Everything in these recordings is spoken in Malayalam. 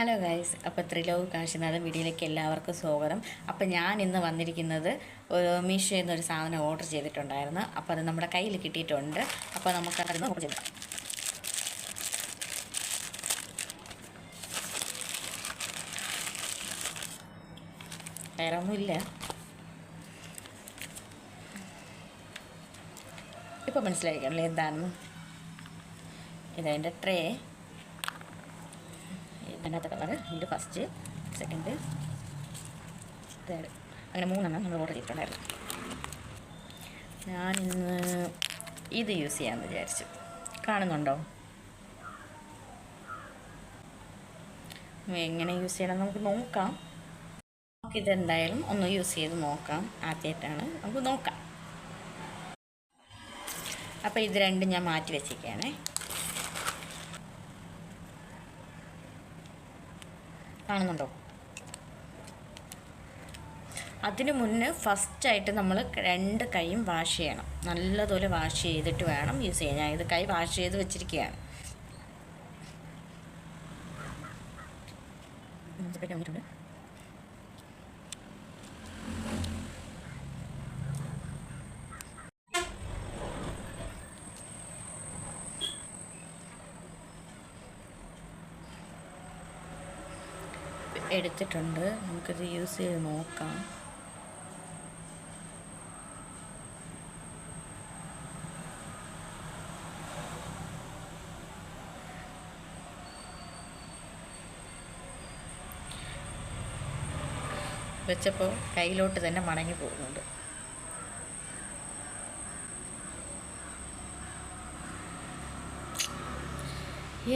ഹലോ ഗൈസ് അപ്പോൾ ത്രിലോക് കാശിനാഥൻ വീഡിയോയിലേക്ക് എല്ലാവർക്കും സ്വാഗതം. അപ്പോൾ ഞാൻ ഇന്ന് വന്നിരിക്കുന്നത് നിന്ന് ഒരു സാധനം ഓർഡർ ചെയ്തിട്ടുണ്ടായിരുന്നു. അപ്പോൾ അത് നമ്മുടെ കയ്യിൽ കിട്ടിയിട്ടുണ്ട്. അപ്പോൾ നമുക്ക് അതിന് ഓർഡർ ചെയ്യാം വേറെ ഒന്നുമില്ല ഇപ്പോൾ മനസ്സിലായിരിക്കണല്ലേ എന്താണെന്ന്? ഇതതിന്റെ ട്രേ ഇതിനകത്ത് കളറ് ഇതിന്റെ ഫസ്റ്റ് സെക്കൻഡ് തേർഡ് അങ്ങനെ മൂന്നെണ്ണം നമ്മൾ ഓർഡർ ചെയ്തിട്ടുണ്ടായിരുന്നു. ഞാൻ ഇന്ന് ഇത് യൂസ് ചെയ്യാമെന്ന് വിചാരിച്ചു. കാണുന്നുണ്ടോ? എങ്ങനെ യൂസ് ചെയ്യണം നമുക്ക് നോക്കാം. ഇതെന്തായാലും ഒന്ന് യൂസ് ചെയ്ത് നോക്കാം. ആദ്യമായിട്ടാണ് നമുക്ക് നോക്കാം. അപ്പോൾ ഇത് രണ്ടും ഞാൻ മാറ്റി വെച്ചേക്കാണേ കാണുന്നുണ്ടോ? അതിനു മുന്നേ ഫസ്റ്റായിട്ട് നമ്മൾ രണ്ട് കൈയും വാഷ് ചെയ്യണം. നല്ലതുപോലെ വാഷ് ചെയ്തിട്ട് വേണം യൂസ് ചെയ്യാൻ ഞാൻ ഇത് കൈ വാഷ് ചെയ്ത് വെച്ചിരിക്കുകയാണ്. വന്നിട്ടുണ്ട് എടുത്തിട്ടുണ്ട്. നമുക്കിത് യൂസ് ചെയ്ത് നോക്കാം. വെച്ചപ്പോൾ കയ്യിലോട്ട് തന്നെ മടങ്ങി പോകുന്നുണ്ട്.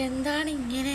എന്താണ് ഇങ്ങനെ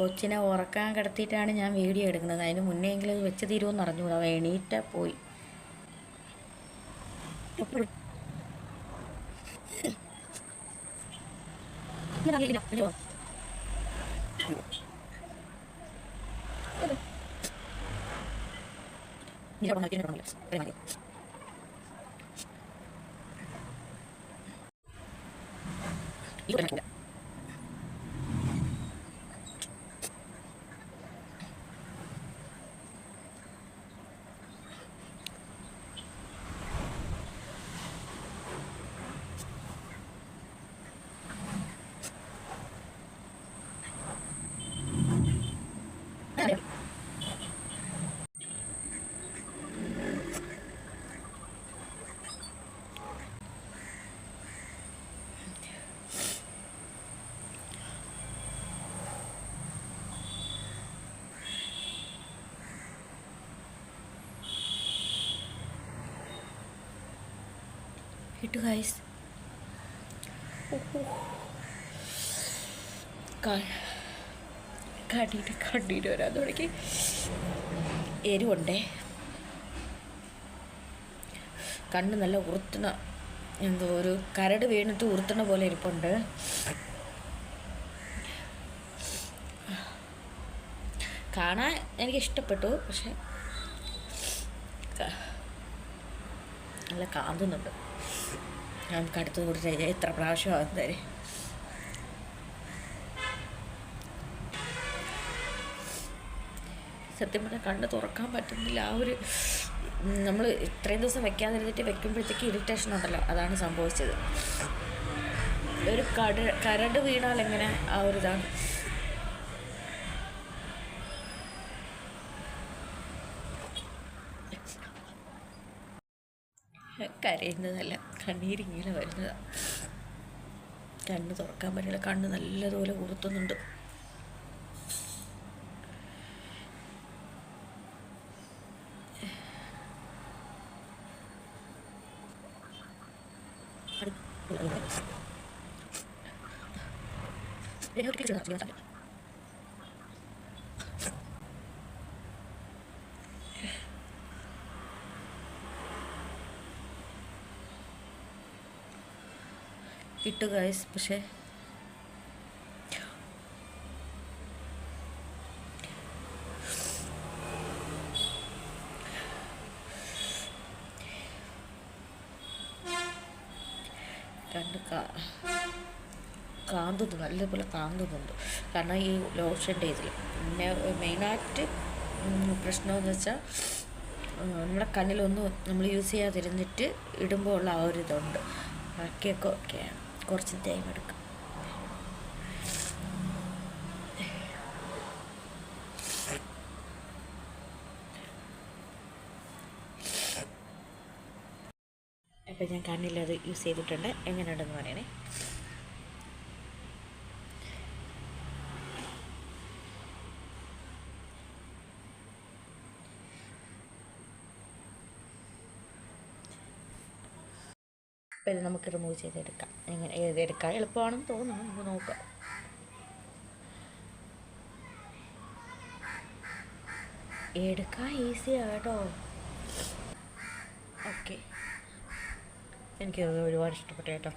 കൊച്ചിനെ ഉറക്കാൻ കിടത്തിയിട്ടാണ് ഞാൻ വീഡിയോ എടുക്കുന്നത്. അതിന് മുന്നേ എങ്കിലും ഇത് വെച്ച് തീരുമെന്ന് അറിഞ്ഞുകൂടാ. എണീറ്റ പോയി. ഈ ഇട്ടു ഗൈസ് കടിയിട്ട് കടിയിട്ട് വരാൻ തുടങ്ങി എരിവുണ്ടേ? കണ്ണ് നല്ല ഉറുത്തണ എന്തോ ഒരു കരട് വീണിട്ട് ഉറുത്തണ പോലെ ഇരിപ്പുണ്ട്. കാണാൻ എനിക്ക് ഇഷ്ടപ്പെട്ടു പക്ഷെ നല്ല കാന്തുന്നുണ്ട്. നമുക്ക് അടുത്ത് കൊടുത്ത് എത്ര പ്രാവശ്യം ആകുന്നവരെ സത്യം പറഞ്ഞാൽ കണ്ണ് തുറക്കാൻ പറ്റുന്നില്ല. ആ ഒരു നമ്മൾ ഇത്രയും ദിവസം വെക്കാതിരുന്നിട്ട് വെക്കുമ്പോഴത്തേക്ക് ഇറിറ്റേഷൻ ഉണ്ടല്ലോ. അതാണ് സംഭവിച്ചത്. ഒരു കട കരട് വീണാൽ എങ്ങനെ ആ ഒരു ഇതാണ്? കരയുന്നതല്ല കണ്ണീരിങ്ങനെ വരുന്നതാണ് കണ്ണ് തുറക്കാൻ പറ്റില്ല കണ്ണ് നല്ലതുപോലെ ഉറുത്തുന്നുണ്ട് ഇട്ടു ഗൈസ് പക്ഷേ രണ്ട് കാന്തുന്നു നല്ലപോലെ കാന്തുന്നുണ്ട്. കാരണം ഈ ലോഷന്റെ ഇതിൽ. പിന്നെ മെയിനായിട്ട് പ്രശ്നമെന്ന് വെച്ചാൽ നമ്മുടെ കണ്ണിലൊന്നും നമ്മൾ യൂസ് ചെയ്യാതിരുന്നിട്ട് ഇടുമ്പോൾ ഉള്ള ആ ഒരു ഇതുണ്ട്. ബാക്കിയൊക്കെ ഓക്കെയാണ് കുറച്ച് ടൈം എടുക്കും. അപ്പം ഞാൻ കണ്ണിലത് യൂസ് ചെയ്തിട്ടുണ്ട്. എങ്ങനെയുണ്ടെന്ന് പറയണേ? അപ്പോൾ ഇത് നമുക്ക് റിമൂവ് ചെയ്തെടുക്കാം. എങ്ങനെ ഏത് എടുക്കാൻ എളുപ്പമാണെന്ന് തോന്നുന്നു. നമുക്ക് നോക്കാം. എടുക്കാൻ ഈസിയാണ് കേട്ടോ ഓക്കെ എനിക്ക് ഒരുപാട് ഇഷ്ടപ്പെട്ടു കേട്ടോ.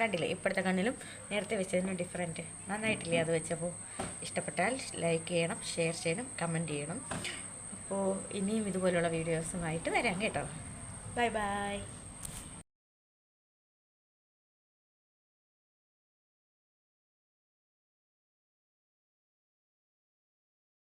കണ്ടില്ലേ? ഇപ്പോഴത്തെ കണ്ണിലും നേരത്തെ വെച്ചതിനും ഡിഫറെന്റ് നന്നായിട്ടില്ലേ അത് വെച്ചപ്പോൾ? ഇഷ്ടപ്പെട്ടാൽ ലൈക്ക് ചെയ്യണം ഷെയർ ചെയ്യണം കമന്റ് ചെയ്യണം. അപ്പോൾ ഇനിയും ഇതുപോലുള്ള വീഡിയോസുമായിട്ട് വരാം കേട്ടോ. Bye bye